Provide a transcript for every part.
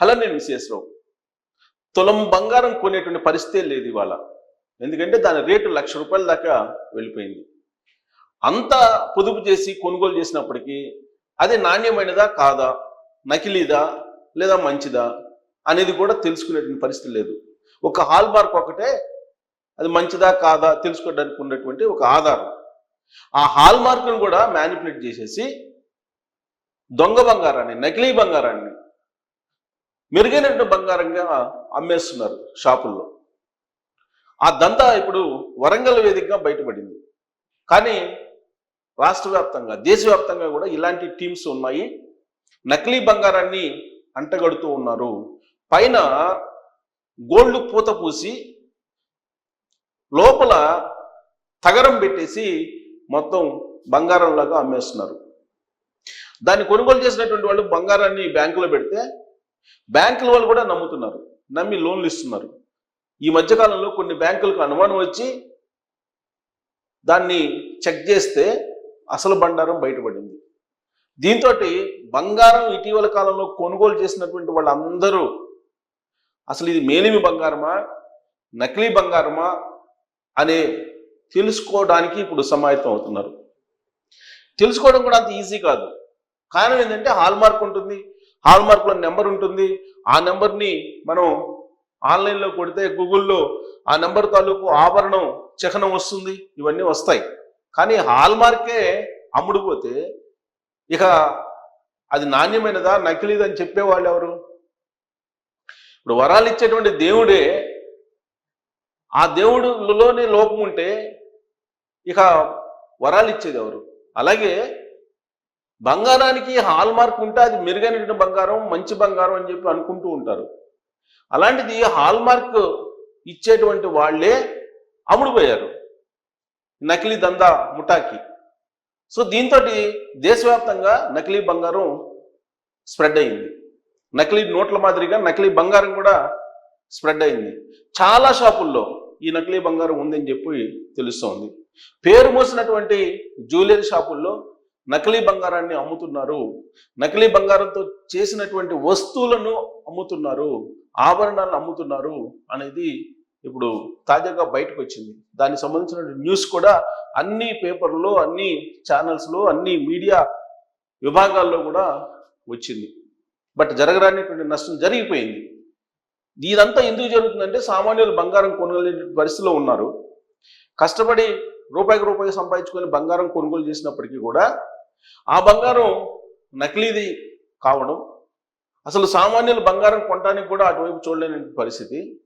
Hello నేను విశేషరావు. తులం బంగారం కొనేటువంటి పరిస్థితే లేదు ఇవాళ. ఎందుకంటే దాని రేటు లక్ష రూపాయల దాకా వెళ్ళిపోయింది. అంత పొదుపు చేసి కొనుగోలు చేసినప్పటికీ అది నాణ్యమైనదా కాదా నకిలీదా లేదా మంచిదా అనేది కూడా తెలుసుకునేటువంటి పరిస్థితి లేదు. ఒక హాల్ మార్క్ ఒకటే అది మంచిదా కాదా తెలుసుకోవడానికి ఉన్నటువంటి ఒక ఆధారం. ఆ హాల్ మార్క్ను కూడా మ్యానిపులేట్ చేసేసి దొంగ బంగారాన్ని నకిలీ బంగారాన్ని మెరుగైనటువంటి బంగారంగా అమ్మేస్తున్నారు షాపుల్లో. ఆ దందా ఇప్పుడు వరంగల్ వేదికగా బయటపడింది. కానీ రాష్ట్ర వ్యాప్తంగా దేశవ్యాప్తంగా కూడా ఇలాంటి టీమ్స్ ఉన్నాయి. నకిలీ బంగారాన్ని అంటగడుతూ ఉన్నారు. పైన గోల్డ్ పూత పూసి లోపల తగరం పెట్టేసి మొత్తం బంగారంలాగా అమ్మేస్తున్నారు. దాన్ని కొనుగోలు చేసినటువంటి వాళ్ళు బంగారాన్ని బ్యాంకులో పెడితే బ్యాంకుల వాళ్ళు కూడా నమ్ముతున్నారు నమ్మి లోన్లు ఇస్తున్నారు. ఈ మధ్యకాలంలో కొన్ని బ్యాంకులకు అనుమానం వచ్చి దాన్ని చెక్ చేస్తే అసలు బండారం బయటపడింది. దీంతో బంగారం ఇటీవల కాలంలో కొనుగోలు చేసినటువంటి వాళ్ళందరూ అసలు ఇది మేలిమి బంగారమా నకిలీ బంగారమా అనే తెలుసుకోవడానికి ఇప్పుడు సమాయత్తం అవుతున్నారు. తెలుసుకోవడం కూడా అంత ఈజీ కాదు. కారణం ఏంటంటే హాల్ మార్క్ ఉంటుంది హాల్మార్క్లో నెంబర్ ఉంటుంది. ఆ నెంబర్ని మనం ఆన్లైన్లో కొడితే గూగుల్లో ఆ నెంబర్ తాలూకు ఆభరణం చిహ్నం వస్తుంది. ఇవన్నీ వస్తాయి. కానీ హాల్ మార్కే అమ్ముడుపోతే ఇక అది నాణ్యమైనదా నకిలీదని చెప్పేవాళ్ళు ఎవరు? ఇప్పుడు వరాలు ఇచ్చేటువంటి దేవుడే ఆ దేవుడులోనే లోపం ఉంటే ఇక వరాలు ఇచ్చేది ఎవరు? అలాగే బంగారానికి హాల్ మార్క్ ఉంటే అది మెరుగైనటువంటి బంగారం మంచి బంగారం అని చెప్పి అనుకుంటూ ఉంటారు. అలాంటిది హాల్ మార్క్ ఇచ్చేటువంటి వాళ్ళే అమ్ముడుపోయారు. నకిలీ దందా ముఠాకి. సో దీంతో దేశవ్యాప్తంగా నకిలీ బంగారం స్ప్రెడ్ అయింది. నకిలీ నోట్ల మాదిరిగా నకిలీ బంగారం కూడా స్ప్రెడ్ అయింది. చాలా షాపుల్లో ఈ నకిలీ బంగారం ఉందని చెప్పి తెలుస్తోంది. పేరు మోసినటువంటి జ్యువెలరీ షాపుల్లో నకిలీ బంగారాన్ని అమ్ముతున్నారు. నకిలీ బంగారంతో చేసినటువంటి వస్తువులను అమ్ముతున్నారు. ఆభరణాలను అమ్ముతున్నారు అనేది ఇప్పుడు తాజాగా బయటకు వచ్చింది దానికి సంబంధించిన న్యూస్ కూడా అన్ని పేపర్లో అన్ని ఛానల్స్లో అన్ని మీడియా విభాగాల్లో కూడా వచ్చింది. బట్ జరగరానిటువంటి నష్టం జరిగిపోయింది. ఇదంతా ఎందుకు జరుగుతుందంటే సామాన్యులు బంగారం కొనుగోలు పరిస్థితిలో ఉన్నారు. కష్టపడి రూపాయికి రూపాయి సంపాదించుకొని బంగారం కొనుగోలు చేసినప్పటికీ కూడా ఆ బంగారం నకిలీది కావడం అసలు సామాన్యులు బంగారం కొనడానికి కూడా అటువైపు చూడలేని పరిస్థితి.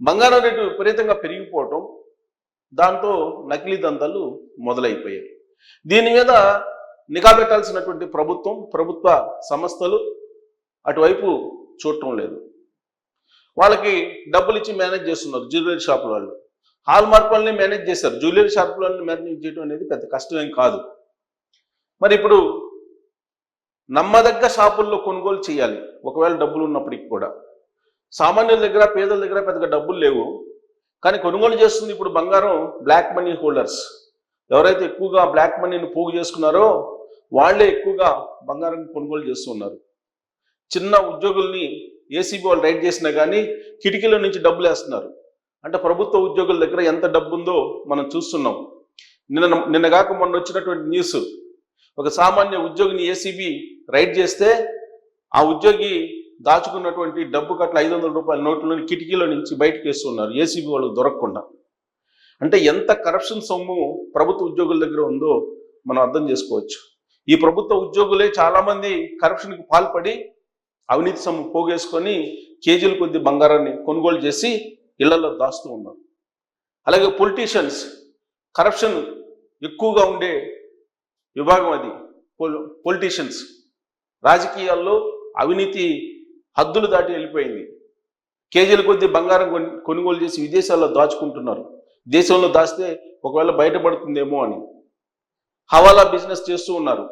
బంగారం రేటు విపరీతంగా పెరిగిపోవటం దాంతో నకిలీ దంతాలు మొదలైపోయాయి. దీని మీద నిఘా పెట్టాల్సినటువంటి ప్రభుత్వం ప్రభుత్వ సంస్థలు అటువైపు చూడటం లేదు. వాళ్ళకి డబ్బులు ఇచ్చి మేనేజ్ చేస్తున్నారు జ్యువెలరీ షాపుల వాళ్ళు. హాల్ మార్క్ వాళ్ళని మేనేజ్ చేశారు. జ్యువెలరీ షాపులను మేనేజ్ చేయడం అనేది పెద్ద కష్టమేం కాదు. మరి ఇప్పుడు నమ్మదగ్గ షాపుల్లో కొనుగోలు చేయాలి. ఒకవేళ డబ్బులు ఉన్నప్పటికి కూడా. సామాన్యుల దగ్గర పేదల దగ్గర పెద్దగా డబ్బులు లేవు. కానీ కొనుగోలు చేస్తుంది ఇప్పుడు బంగారం బ్లాక్ మనీ హోల్డర్స్ ఎవరైతే ఎక్కువగా బ్లాక్ మనీని పోగు చేసుకున్నారో వాళ్ళే ఎక్కువగా బంగారం కొనుగోలు చేస్తున్నారు చిన్న ఉద్యోగుల్ని ఏసీబీ వాళ్ళు రైడ్ చేసినా కానీ కిటికీల నుంచి డబ్బులు వేస్తున్నారు. అంటే ప్రభుత్వ ఉద్యోగుల దగ్గర ఎంత డబ్బు ఉందో మనం చూస్తున్నాం. నిన్న నిన్నగాక మొన్న వచ్చినటువంటి న్యూస్ ఒక సామాన్య ఉద్యోగిని ఏసీబీ రైడ్ చేస్తే ఆ ఉద్యోగి దాచుకున్నటువంటి డబ్బు కట్ల ఐదు వందల రూపాయల నోట్లని కిటికీలో నుంచి బయటకు వేస్తున్నారు. ఏసీబీ వాళ్ళు దొరకకుండా. అంటే ఎంత కరప్షన్ సొమ్ము ప్రభుత్వ ఉద్యోగుల దగ్గర ఉందో మనం అర్థం చేసుకోవచ్చు. ఈ ప్రభుత్వ ఉద్యోగులే చాలామంది కరప్షన్కి పాల్పడి అవినీతి సొమ్ము పోగేసుకొని కేజీల కొద్ది బంగారాన్ని కొనుగోలు చేసి ఇళ్ళలో దాస్తూ ఉన్నారు. అలాగే పొలిటీషియన్స్ కరప్షన్ ఎక్కువగా ఉండే విభాగం అది. పొలిటీషియన్స్. రాజకీయాల్లో అవినీతి హద్దులు దాటి వెళ్ళిపోయింది. కేజీల కొద్ది బంగారం కొనుగోలు చేసి విదేశాల్లో దాచుకుంటున్నారు. దేశంలో దాస్తే ఒకవేళ బయటపడుతుందేమో అని. హవాలా బిజినెస్ చేస్తూ ఉన్నారు.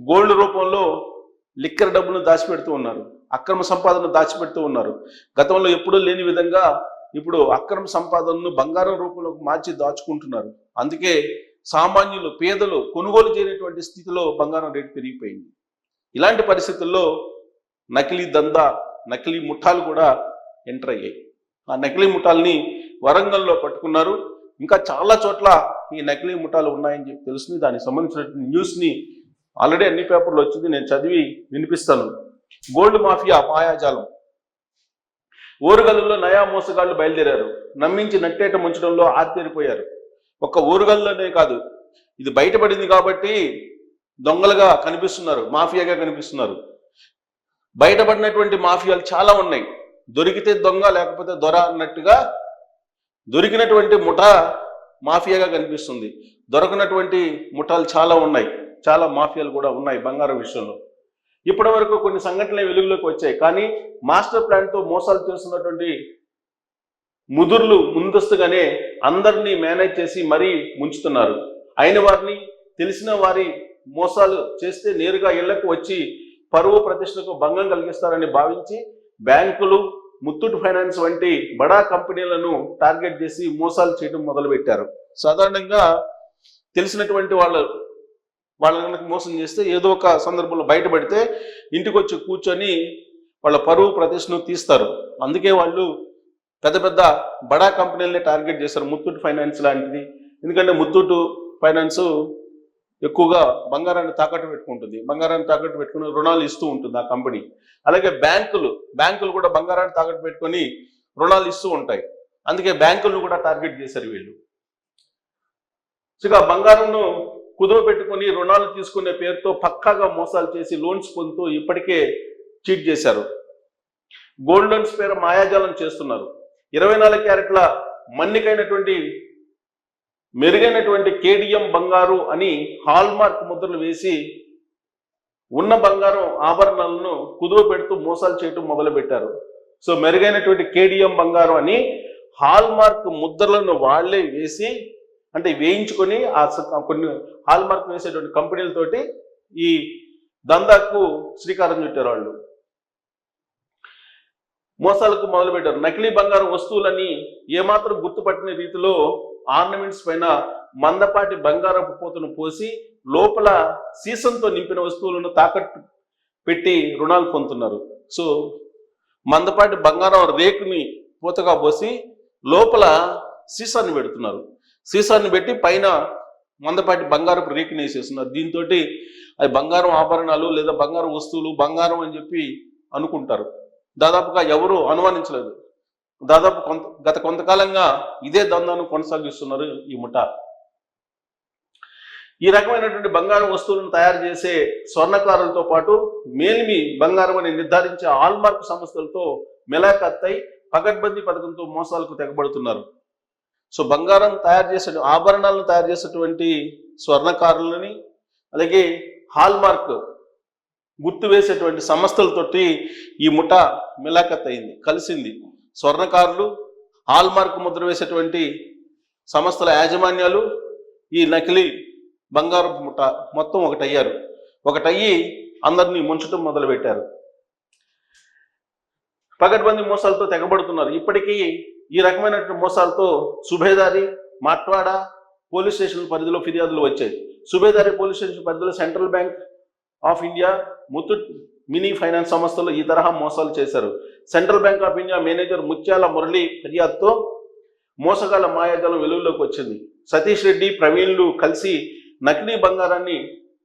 గోల్డ్ రూపంలో లిక్కర్ డబ్బును దాచిపెడుతూ ఉన్నారు. అక్రమ సంపాదన దాచిపెడుతూ ఉన్నారు. గతంలో ఎప్పుడూ లేని విధంగా ఇప్పుడు అక్రమ సంపాదనను బంగారం రూపంలోకి మార్చి దాచుకుంటున్నారు. అందుకే సామాన్యులు పేదలు కొనుగోలు చేయనటువంటి స్థితిలో బంగారం రేటు పెరిగిపోయింది. ఇలాంటి పరిస్థితుల్లో నకిలీ దందా నకిలీ ముఠాలు కూడా ఎంటర్ అయ్యాయి. ఆ నకిలీ ముఠాల్ని వరంగల్లో పట్టుకున్నారు. ఇంకా చాలా చోట్ల ఈ నకిలీ ముఠాలు ఉన్నాయని చెప్పి తెలుస్తుంది. దానికి సంబంధించినటువంటి న్యూస్ని ఆల్రెడీ అన్ని పేపర్లు వచ్చింది. నేను చదివి వినిపిస్తాను. గోల్డ్ మాఫియా మాయాజాలం. ఓరుగల్లులో నయా మోసగాళ్ళు బయలుదేరారు. నమ్మించి నట్టేట ముంచడంలో ఆశ్చర్యపోయారు ఒక్క ఊరుగల్లోనే కాదు. ఇది బయటపడింది కాబట్టి దొంగలుగా కనిపిస్తున్నారు మాఫియాగా కనిపిస్తున్నారు. బయటపడినటువంటి మాఫియాలు చాలా ఉన్నాయి. దొరికితే దొంగ లేకపోతే దొర అన్నట్టుగా దొరికినటువంటి ముఠా మాఫియాగా కనిపిస్తుంది. దొరకనటువంటి ముఠాలు చాలా ఉన్నాయి. చాలా మాఫియాలు కూడా ఉన్నాయి బంగారం విషయంలో. ఇప్పటి వరకు కొన్ని సంఘటనలు వెలుగులోకి వచ్చాయి. కానీ మాస్టర్ ప్లాన్తో మోసాలు చేస్తున్నటువంటి ముదుర్లు ముందస్తుగానే అందరినీ మేనేజ్ చేసి మరీ ముంచుతున్నారు. అయిన వారిని తెలిసిన వారి మోసాలు చేస్తే నేరుగా ఇళ్ళకు వచ్చి పరువు ప్రతిష్టకు భంగం కలిగిస్తారని భావించి బ్యాంకులు ముత్తూట్ ఫైనాన్స్ వంటి బడా కంపెనీలను టార్గెట్ చేసి మోసాలు చేయడం మొదలుపెట్టారు. సాధారణంగా తెలిసినటువంటి వాళ్ళు వాళ్ళ కనుక మోసం చేస్తే ఏదో ఒక సందర్భంలో బయటపడితే ఇంటికి వచ్చి కూర్చొని వాళ్ళ పరువు ప్రతిష్టను తీస్తారు. అందుకే వాళ్ళు పెద్ద పెద్ద బడా కంపెనీలనే టార్గెట్ చేస్తారు ముత్తూట్ ఫైనాన్స్ లాంటిది. ఎందుకంటే ముత్తూట్ ఫైనాన్స్ ఎక్కువగా బంగారాన్ని తాకట్టు పెట్టుకుంటుంది. బంగారాన్ని తాకట్టు పెట్టుకుని రుణాలు ఇస్తూ ఉంటుంది ఆ కంపెనీ. అలాగే బ్యాంకులు బ్యాంకులు కూడా బంగారాన్ని తాకట్టు పెట్టుకొని రుణాలు ఇస్తూ ఉంటాయి. అందుకే బ్యాంకులను కూడా టార్గెట్ చేశారు వీళ్ళు. సో ఇక బంగారంను కుదువ పెట్టుకుని రుణాలు తీసుకునే పేరుతో పక్కాగా మోసాలు చేసి లోన్స్ పొందుతూ ఇప్పటికే చీట్ చేశారు. గోల్డ్ లోన్స్ పేరు మాయాజాలం చేస్తున్నారు. ఇరవై నాలుగు క్యారెట్ల మన్నికైనటువంటి మెరుగైనటువంటి కేడిఎం బంగారు అని హాల్మార్క్ ముద్రలు వేసి ఉన్న బంగారం ఆభరణాలను కుదువ పెడుతూ మోసాలు చేయటం మొదలుపెట్టారు. సో మెరుగైనటువంటి కేడిఎం బంగారం అని హాల్మార్క్ ముద్రలను వాళ్ళే వేసి అంటే వేయించుకొని ఆ స- కొన్ని హాల్మార్క్ వేసేటువంటి కంపెనీలతోటి ఈ దందాకు శ్రీకారం చుట్టారు వాళ్ళు. మోసాలకు మొదలుపెట్టారు. నకిలీ బంగారం వస్తువులని ఏమాత్రం గుర్తుపట్టిన రీతిలో ఆర్నమెంట్స్ పైన మందపాటి బంగారపు పూతను పోసి లోపల సీసంతో నింపిన వస్తువులను తాకట్టు పెట్టి రుణాలు పొందుతున్నారు. సో మందపాటి బంగారం రేకుని పూతగా పోసి లోపల సీసాన్ని పెడుతున్నారు. సీసాన్ని పెట్టి పైన మందపాటి బంగారపు రేకుని వేసేస్తున్నారు. దీంతో అది బంగారం ఆభరణాలు లేదా బంగారం వస్తువులు బంగారం అని చెప్పి అనుకుంటారు. దాదాపుగా ఎవరూ అనుమానించలేదు. దాదాపు కొంత గత కొంతకాలంగా ఇదే దందాను కొనసాగిస్తున్నారు ఈ ముఠా. ఈ రకమైనటువంటి బంగారం వస్తువులను తయారు చేసే స్వర్ణకారులతో పాటు మేల్మి బంగారం అని నిర్ధారించే ఆల్మార్క్ సంస్థలతో మెలాకత్తై పకడ్బందీ పథకంతో మోసాలకు తెగబడుతున్నారు. సో బంగారం తయారు చేసే ఆభరణాలను తయారు చేసేటువంటి స్వర్ణకారులని అలాగే హాల్మార్క్ గుర్తు వేసేటువంటి సంస్థలతోటి ఈ ముఠ మిలాఖత్ అయింది కలిసింది. స్వర్ణకారులు హాల్మార్క్ ముద్ర వేసేటువంటి సంస్థల యాజమాన్యాలు ఈ నకిలీ బంగారు ముఠ మొత్తం ఒకటయ్యారు. ఒకటయ్యి అందరినీ ముంచటం మొదలుపెట్టారు. పగడ్బందీ మోసాలతో తెగబడుతున్నారు. ఇప్పటికీ ఈ రకమైనటువంటి మోసాలతో సుబేదారి మాట్వాడ పోలీస్ స్టేషన్ పరిధిలో ఫిర్యాదులు వచ్చాయి. సుబేదారి పోలీస్ స్టేషన్ పరిధిలో central bank of India Muthoot mini finance సంస్థలు ఈ తరహా మోసాలు చేశారు. Central bank of India manager Muthyala Murali ఫిర్యాదుతో మోసగాళ్ళ మాయాజాలం వెలుగులోకి వచ్చింది. సతీష్ రెడ్డి ప్రవీణ్లు కలిసి నకిలీ బంగారాన్ని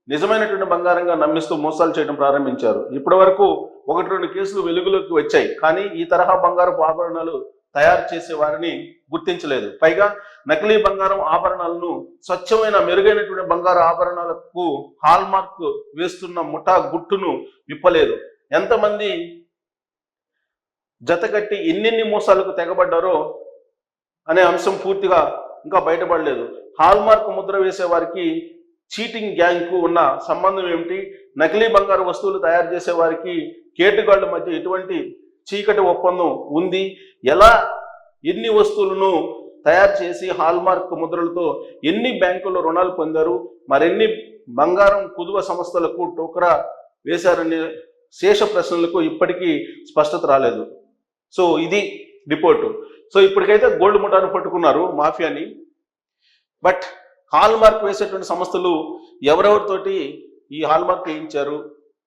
నిజమైనటువంటి బంగారంగా నమ్మిస్తూ మోసాలు చేయడం ప్రారంభించారు. ఇప్పటి వరకు ఒకటి రెండు కేసులు వెలుగులోకి వచ్చాయి. కానీ ఈ తరహా బంగారపు ఆభరణాలు తయారు చేసే వారిని గుర్తించలేదు. పైగా నకిలీ బంగారం ఆభరణాలను స్వచ్ఛమైన మెరుగైనటువంటి బంగారు ఆభరణాలకు హాల్మార్క్ వేస్తున్న ముఠా గుట్టును విప్పలేదు. ఎంతమంది జతకట్టి ఎన్నెన్ని మోసాలకు తెగబడ్డారో అనే అంశం పూర్తిగా ఇంకా బయటపడలేదు. హాల్మార్క్ ముద్ర వేసే వారికి చీటింగ్ గ్యాంగ్కు ఉన్న సంబంధం ఏమిటి? నకిలీ బంగారు వస్తువులు తయారు చేసే వారికి కేటుగాళ్ళ మధ్య ఎటువంటి చీకటి ఒప్పందం ఉంది? ఎలా ఎన్ని వస్తువులను తయారు చేసి హాల్మార్క్ ముద్రలతో ఎన్ని బ్యాంకుల్లో రుణాలు పొందారు మరెన్ని బంగారం కుదువ సంస్థలకు టోకరా వేశారనే శేష ప్రశ్నలకు ఇప్పటికీ స్పష్టత రాలేదు. సో ఇది రిపోర్టు. సో ఇప్పటికైతే గోల్డ్ ముఠాను పట్టుకున్నారు మాఫియాని. బట్ హాల్ మార్క్ వేసేటువంటి సంస్థలు ఎవరెవరితోటి ఈ హాల్ మార్క్ వేయించారు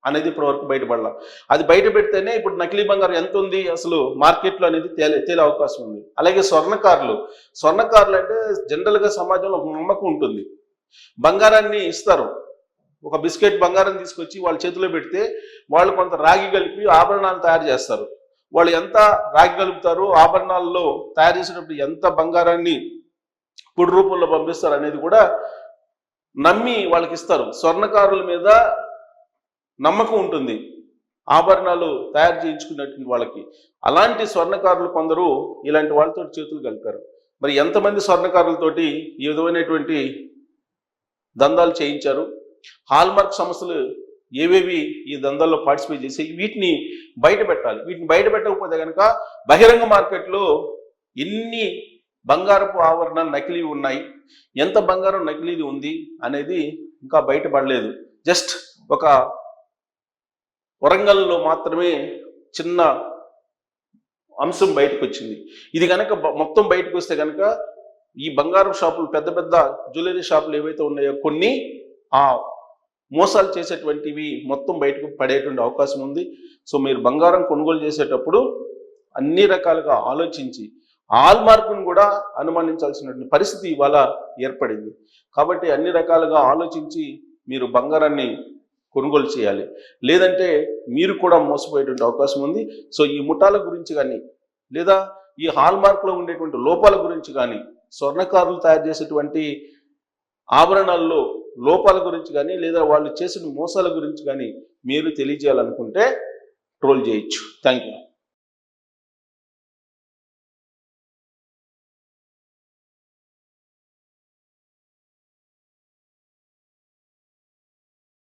అనేది ఇప్పటివరకు బయటపడాల. అది బయట పెడితేనే ఇప్పుడు నకిలీ బంగారం ఎంత ఉంది అసలు మార్కెట్లో అనేది తేలే తేలే అవకాశం ఉంది. అలాగే స్వర్ణకారులు స్వర్ణకారులు అంటే జనరల్గా సమాజంలో ఒక నమ్మకం ఉంటుంది. బంగారాన్ని ఇస్తారు. ఒక బిస్కెట్ బంగారం తీసుకొచ్చి వాళ్ళ చేతిలో పెడితే వాళ్ళు కొంత రాగి కలిపి ఆభరణాలు తయారు చేస్తారు. వాళ్ళు ఎంత రాగి కలుపుతారు ఆభరణాల్లో తయారు చేసేటప్పుడు ఎంత బంగారాన్ని పొడి రూపంలో పంపిస్తారు అనేది కూడా నమ్మి వాళ్ళకి ఇస్తారు. స్వర్ణకారుల మీద నమ్మకం ఉంటుంది. ఆభరణాలు తయారు చేయించుకున్నటువంటి వాళ్ళకి. అలాంటి స్వర్ణకారులు కొందరు ఇలాంటి వాళ్ళతో చేతులు కలిపారు. మరి ఎంతమంది స్వర్ణకారులతోటి ఈ విధమైనటువంటి దందాలు చేయించారు? హాల్మార్క్ సంస్థలు ఏవేవి ఈ దందాల్లో పార్టిసిపేట్ చేసి వీటిని బయట పెట్టాలి. వీటిని బయట పెట్టకపోతే కనుక బహిరంగ మార్కెట్లో ఎన్ని బంగారపు ఆవరణాలు నకిలీ ఉన్నాయి? ఎంత బంగారం నకిలీది ఉంది? అనేది ఇంకా బయటపడలేదు. జస్ట్ ఒక వరంగల్లో మాత్రమే చిన్న అంశం బయటకు వచ్చింది ఇది కనుక మొత్తం బయటకు వస్తే కనుక ఈ బంగారం షాపులు పెద్ద పెద్ద జ్యువెలరీ షాపులు ఏవైతే ఉన్నాయో కొన్ని ఆ మోసాలు చేసేటువంటివి మొత్తం బయటకు పడేటువంటి అవకాశం ఉంది. సో మీరు బంగారం కొనుగోలు చేసేటప్పుడు అన్ని రకాలుగా ఆలోచించి ఆల్ మార్కును కూడా అనుమానించాల్సినటువంటి పరిస్థితి ఇవాళ ఏర్పడింది. కాబట్టి అన్ని రకాలుగా ఆలోచించి మీరు బంగారాన్ని కొనుగోలు చేయాలి. లేదంటే మీరు కూడా మోసపోయేటువంటి అవకాశం ఉంది. సో ఈ ముఠాల గురించి కానీ లేదా ఈ హాల్ మార్క్లో ఉండేటువంటి లోపాల గురించి కానీ స్వర్ణకారులు తయారు చేసేటువంటి ఆభరణాల్లో లోపాల గురించి కానీ లేదా వాళ్ళు చేసిన మోసాల గురించి కానీ మీరు తెలియజేయాలనుకుంటే ట్రోల్ చేయొచ్చు. Thank you